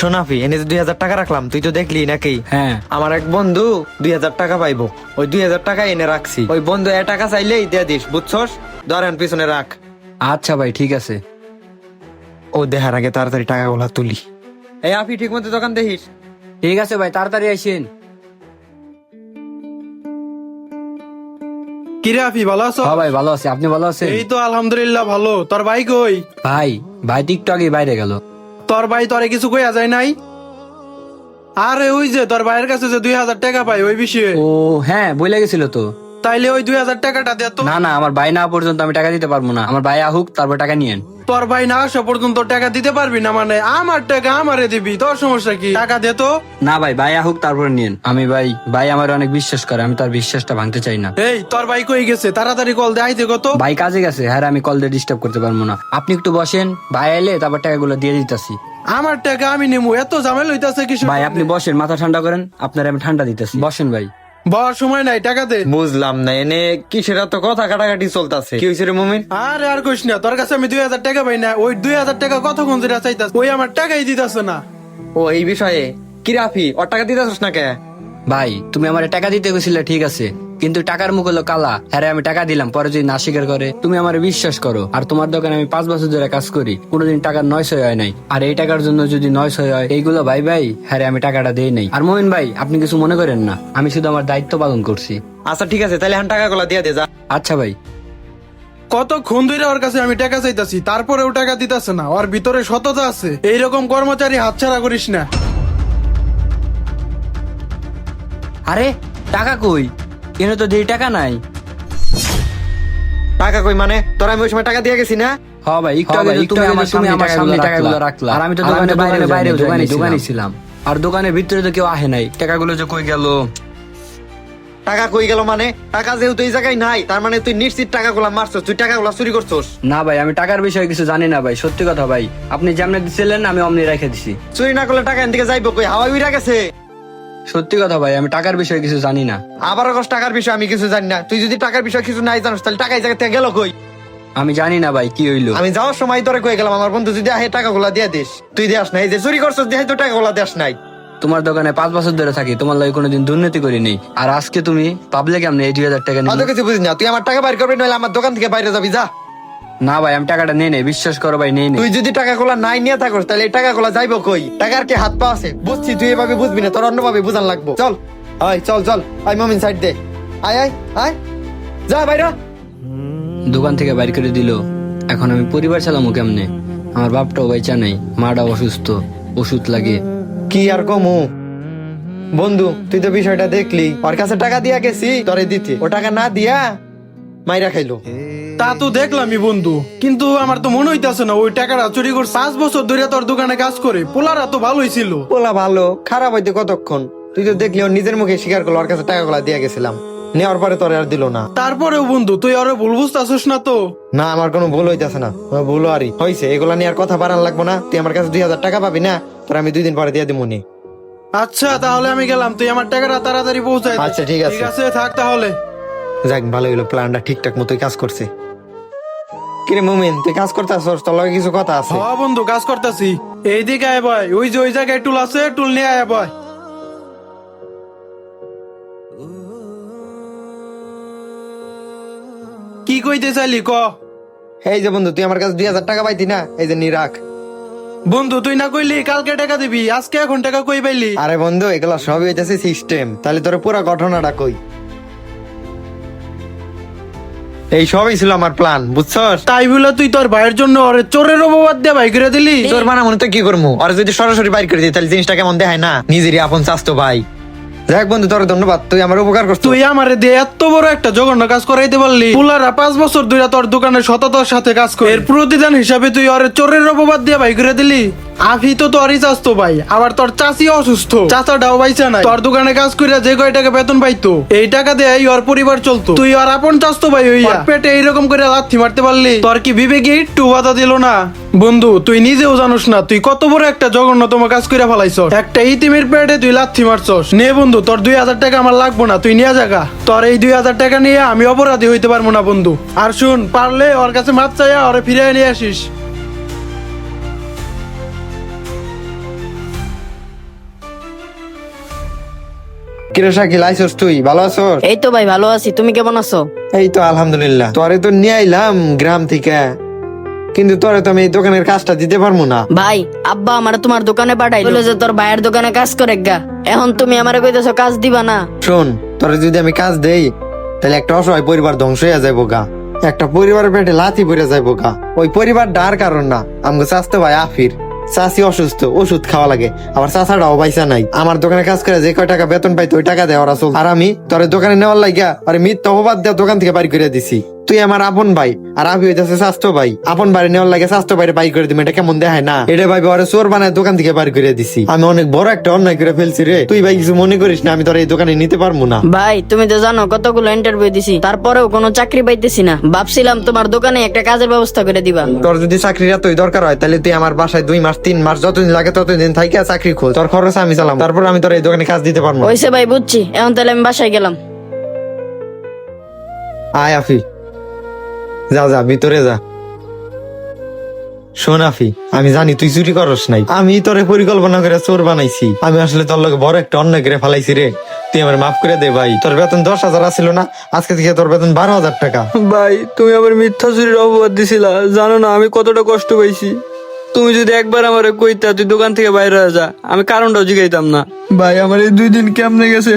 সোনাফি এনে দুই হাজার টাকা রাখলাম তুই তো দেখলি নাকি? হ্যাঁ। আমার এক বন্ধু দুই হাজার টাকা পাইবো। ওই দুই হাজার টাকা এনে রাখছি। ওই বন্ধু এ টাকা চাইলেই দিয়ে দিস বুঝছস? ধরেন পিছনে রাখ। আচ্ছা ভাই ঠিক আছে। ও দেখার আগে তাড়াতাড়ি টাকাগুলা তুলি। এই আফি ঠিক মতো দোকান দেখিস? ঠিক আছে ভাই তাড়াতাড়ি আইসেন। কিরে আফি ভালো আছো? হ্যাঁ ভাই ভালো আছি। আপনি ভালো আছেন? এই তো আলহামদুলিল্লাহ ভালো। তোর ভাই কই? ভাই ভাই আগে বাইরে গেল। তোর ভাই তোরে কিছু কইয়া যায় নাই? আরে ওই যে তোর ভাইয়ের কাছে যে দুই হাজার টাকা পাই, ওই বিষয়ে। ও হ্যাঁ বলে গেছিল তো। তাইলে ওই দুই হাজার টাকাটা দে তো। না না আমার ভাই না পর্যন্ত আমি টাকা দিতে পারব না। আমার ভাই আহুক তারপর টাকা নিয়েন। তোর ভাই না আসা পর্যন্ত টাকা দিতে পারবি না মানে? আমার টাকা আমারে দিবি তোর সমস্যা কি? টাকা দে তো। না ভাই ভাই আহুক তারপর নিয়েন। আমি ভাই ভাই আমার অনেক বিশ্বাস করে আমি তার বিশ্বাসটা ভাঙতে চাই না। এই তোর ভাই কই গেছে? তাড়াতাড়ি কল দে আইতে কত? ভাই কাজে গেছে হ্যাঁ আমি কল দিয়ে ডিস্টার্ব করতে পারব না। আপনি একটু বসেন ভাই এলে তারপর টাকাগুলো দিয়ে দিতেছি। আমার টাকা আমি নেব এত ঝামেলা হইতাছে কিছু ভাই আপনি বসেন মাথা ঠান্ডা করেন আপনার আমি ঠান্ডা দিতেছি। বসেন ভাই। বর সময় নাই টাকা দে বুঝলাম না এনে কিসের তো কথা কাটাকাটি চলতেছে। কি হয়েছে রে মুমিন? আরে আর কইস না তোর কাছে আমি দুই হাজার টাকা পাই না ওই দুই হাজার টাকা কতক্ষণ যেটা চাইতাস ওই আমার টাকাই দিতাস না। ও এই বিষয়ে? কি রাফি ওর টাকা দিতাস না কে? ভাই তুমি আমার টাকা দিতে গেছিলে ঠিক আছে। কিন্তু টাকার মুখ হলো কালা। হ্যাঁ আমি টাকা দিলাম পরে যদি না স্বীকার করে তুমি আমার বিশ্বাস করো। আর তোমার দোকানে আমি পাঁচ বছর ধরে কাজ করি কোনোদিন টাকার নয়শয় হয় নাই। আর এই টাকার জন্য যদি নয়শয় হয় এইগুলো ভাই ভাই হ্যাঁ আমি টাকাটা দেই নাই। আর মোমিন ভাই আপনি কিছু মনে করেন না আমি শুধু আমার দায়িত্ব পালন করছি। আচ্ছা ঠিক আছে তাহলে এখন টাকাগুলা দিয়ে দে যা। আচ্ছা ভাই। কতক্ষণ ধরে ওর কাছে আমি টাকা চাইতাছি তারপরে ও টাকা দিতাছে না ওর ভিতরে সততা আছে। এইরকম কর্মচারী হাতছাড়া করিস না। আরে টাকা কই? তো দেই টাকা নাই। টাকা কই মানে? তোরা আমি ওই সময় টাকা দিয়ে গেছি না? হ ভাই একটু আগে তুমি আমার সামনে টাকাগুলো রাখলা। আর আমি তো দোকানে বাইরে বাইরে দোকানে দোকানে ছিলাম। আর দোকানের ভিতরে তো কেউ আহে নাই। টাকাগুলো যে কই গেল? টাকা কই গেল মানে? টাকা যেহেতু এই জায়গায় নাই তার মানে তুই নিশ্চিত টাকাগুলা মারছস তুই টাকাগুলা চুরি করছস। না ভাই আমি টাকার বিষয়ে কিছু জানি না ভাই সত্যি কথা ভাই। আপনি যেমনি দিছিলেন আমি অমনি রেখে দিছি। চুরি না করলে টাকা এদিকে যাইবো কই? হাওয়া উইরা গেছে। সত্যি কথা ভাই আমি টাকার বিষয়ে কিছু জানি না। আবার কষ্ট টাকার বিষয় আমি কিছু জানি না। তুই যদি টাকার বিষয় কিছু নাই জানিস তাহলে টাকা এই জায়গা থেকে গেল কই? আমি জানি না ভাই কি হইল? আমি যাওয়ার সময় তোরে কই গেলাম আমার বন্ধু যদি আহে টাকাগুলা দিয়ে দিস। তুই দেস নাই এই যে চুরি করছস দেহে তো টাকাগুলা দেস নাই। তোমার দোকানে পাঁচ বছর ধরে থাকি তোমার লাগে কোনোদিন দুর্নীতি করি নেই। আর আজকে তুমি পাবলিক এমনি এই দুই হাজার টাকা নিলে কিছু বুঝিস না তুই আমার টাকা বাইর করবি নইলে আমার দোকান থেকে বাইরে যাবি যা। না ভাই আমি টাকাটা নেই নেই। বিশ্বাস করো ভাই নেই নেই। তুই যদি টাকা টাকাগুলা নাই নিয়ে থাকস তাহলে এই টাকা টাকাগুলা যাইবো কই? টাকার কি হাত পা আছে? বুঝছি তুই এভাবে বুঝবি না তোর অন্যভাবে বুঝান লাগবো। চল। আয় চল চল। আয় মমিন সাইড দে। আয় আয় আয়। যা বাইরা দোকান থেকে বাইর করে দিল। এখন আমি পরিবার চালামো কেমনে? আমার বাপটাও বাইচা নাই মাটাও অসুস্থ ওষুধ লাগে। কি আর কমু? বন্ধু তুই তো বিষয়টা দেখলি। ওর কাছে টাকা দিয়া গেছি তোরে দিতে। ও টাকা না দিয়া মাইরা খাইলো। তা তো দেখলামই বন্ধু। কিন্তু আমার তো মনে হইতাছে না ওই টাকাটা চুরি করে পাঁচ বছর ধরে তোর দোকানে কাজ করে পোলারা তো ভালোই ছিল। বলা ভালো খারাপ হইতে কতক্ষণ? তুই তো দেখলি ওর নিজের মুখে স্বীকার করল ওর কাছে টাকাগুলা দিয়া গেছিলাম। নেওয়ার পরে তোরে আর দিল না। তারপরেও বন্ধু তুই আরও ভুল বুঝতেছিস না তো? না আমার কোনো ভুল হইতাছে না। আমার ভুল আরই হয়েছে এগুলা নিয়ে আর কথা বাড়ান লাগবো না। তুই আমার কাছে দুই হাজার টাকা পাবি না তোর আমি দুই দিন পরে দিয়ে দিব নি আচ্ছা তাহলে আমি গেলাম। তুই আমার টাকাটা তাড়াতাড়ি পৌঁছাই দে। আচ্ছা, ঠিক আছে। ঠিক আছে থাক তাহলে। যাক ভালো হইল প্ল্যানটা ঠিকঠাক মতোই কাজ করছে। কিরে মুমিন তুই কাজ করতে তোর লগে কিছু কথা আছে? হ বন্ধু কাজ করতেছি। এইদিকে আয় বয় ওই যে ওই জায়গায় টুল আছে টুল নিয়ে আয় বয় কি কইতে চাইলি ক? এই যে বন্ধু তুই আমার কাছে দুই হাজার টাকা পাইতি না? এই যে নি রাখ। বন্ধু তুই না কইলি কালকে টাকা দিবি আজকে এখন টাকা কই পাইলি? আরে বন্ধু এগুলা সবই হইতেছে সিস্টেম তাহলে তোর পুরো ঘটনাটা কই? এই সবই ছিল আমার প্ল্যান বুঝছস? তাই বলে তুই তোর ভাইয়ের জন্য ওরে চোরের অপবাদ দিয়ে ভাই করে দিলি? তোর মানা মনে তো কি করব আর যদি সরাসরি বাইর করে দিই তাহলে জিনিসটা কেমন দেখায় না? নিজেরই আপন চাস্তো ভাই। যাক বন্ধু তোর ধন্যবাদ। তুই আমার উপকার করছিস। তুই আমারে দিয়ে এত বড় একটা জঘন্য কাজ করাইতে পারলি। পুলারা পাঁচ বছর ধরে তোর দোকানে সততার সাথে কাজ করে। এর প্রতিদান হিসাবে তুই ওরে চোরের অপবাদ দিয়ে ভাই করে দিলি। আফি তো তোরই চাস্তো ভাই আবার তোর চাষি অসুস্থ। চাচাটাও বাইচা নাই। তোর দোকানে কাজ করে যে কয় টাকা বেতন পাইতো এই টাকা দিয়ে ওর পরিবার চলতো। তুই আর আপন চাস্তো ভাই হইয়া পেটে এইরকম করে লাথি মারতে পারলি তোর কি বিবেকে একটু বাধা দিল না? বন্ধু তুই নিজেও জানোস না তুই কত বড় একটা জঘন্যতম কাজ করে ফেলাইছ একটা ইতিমের পেটে তুই লাথি মারছস। নে বন্ধু তোর দুই হাজার টাকা আমার লাগবো না তুই নিয়ে জাগা তোর এই দুই হাজার টাকা নিয়ে আমি অপরাধী হইতে পারব না বন্ধু। আর শুন পারলে ওর কাছে মাপ চাইয়া ওরে ফিরে নিয়ে আসিস। কিরে শাকিল আইসস তুই? ভালো আছোস? এই তো ভাই ভালো আছি। তুমি কেমন আছো? এই তো আলহামদুলিল্লাহ। তোরে তো নিয়ে আইলাম গ্রাম থেকে। কিন্তু তোরে তো আমি এই দোকানের কাজটা দিতে পারব না। ভাই আব্বা আমার তোমার দোকানে পাঠাই বলে যে তোর ভাইয়ের দোকানে কাজ করে গা। এখন তুমি আমারে কইতেছো কাজ দিবা না। শোন তোরে যদি আমি কাজ দেই তাহলে একটা অসহায় পরিবার ধ্বংস হয়ে যাইব গা। একটা পরিবারের পেটে লাথি পড়ে যাইব গা। ওই পরিবার ডার কারণ না। আমাকে স্বাস্থ্য ভাই আফির। চাষি অসুস্থ, ওষুধ খাওয়া লাগে। আবার চাষাটাও পয়সা নাই। আমার দোকানে কাজ করে যে কয় টাকা বেতন পাইতো, ওই টাকা দেওয়ার আসল আর আমি তোর দোকানে নেওয়ার লাগিয়া আর মিথ্যা অপবাদ দেওয়া দোকান থেকে বাড়ি করে দিছি। তুই আমার আপন ভাই আর আমি হইতেছে স্বাস্থ্য ভাই। আপন বাড়ি নেওয়ার লাগে স্বাস্থ্য বাইরে বাই করে দিবি এটা কেমন দেখায় না? এটা ভাই ওরে চোর বানায় দোকান থেকে বাড়ি করে দিছি। আমি অনেক বড় একটা অন্যায় করে ফেলছি রে। তুই ভাই কিছু মনে করিস না আমি তোর এই দোকানে নিতে পারব না। ভাই তুমি তো জানো কতগুলো ইন্টারভিউ দিছি তারপরেও কোনো চাকরি পাইতেছি না। ভাবছিলাম তোমার দোকানে একটা কাজের ব্যবস্থা করে দিবা। তোর যদি চাকরির এতই দরকার হয় তাহলে তুই আমার বাসায় দুই মাস তিন মাস যতদিন লাগে ততদিন থাইকে চাকরি খোল তোর খরচ আমি চালাম তারপর আমি তোর এই দোকানে কাজ দিতে পারব। হয়েছে ভাই বুঝছি। এখন তাহলে আমি বাসায় গেলাম। আয় আফি যা যা, ভিতরে যা। শোন আফি, আমি জানি তুই চুরি করস নাই। আমি তোরে পরিকল্পনা করে চোর বানাইছি। আমি আসলে তোর লগে বড় একটা অন্য করে ফেলাইছি রে। তুই আমার মাফ করে দে ভাই। তোর বেতন দশ হাজার আসছিল না? আজকে থেকে তোর বেতন বারো হাজার টাকা। ভাই, তুমি আবার মিথ্যা চুরির অপবাদ দিছিলা। জানো না, আমি কতটা কষ্ট পাইছি। তুমি যদি একবার আমার কইতা, তুই দোকান থেকে বাইরে যা। আমি কারণটাও জিগাইতাম না। ভাই, আমার এই দুই দিন কেমনে গেছে?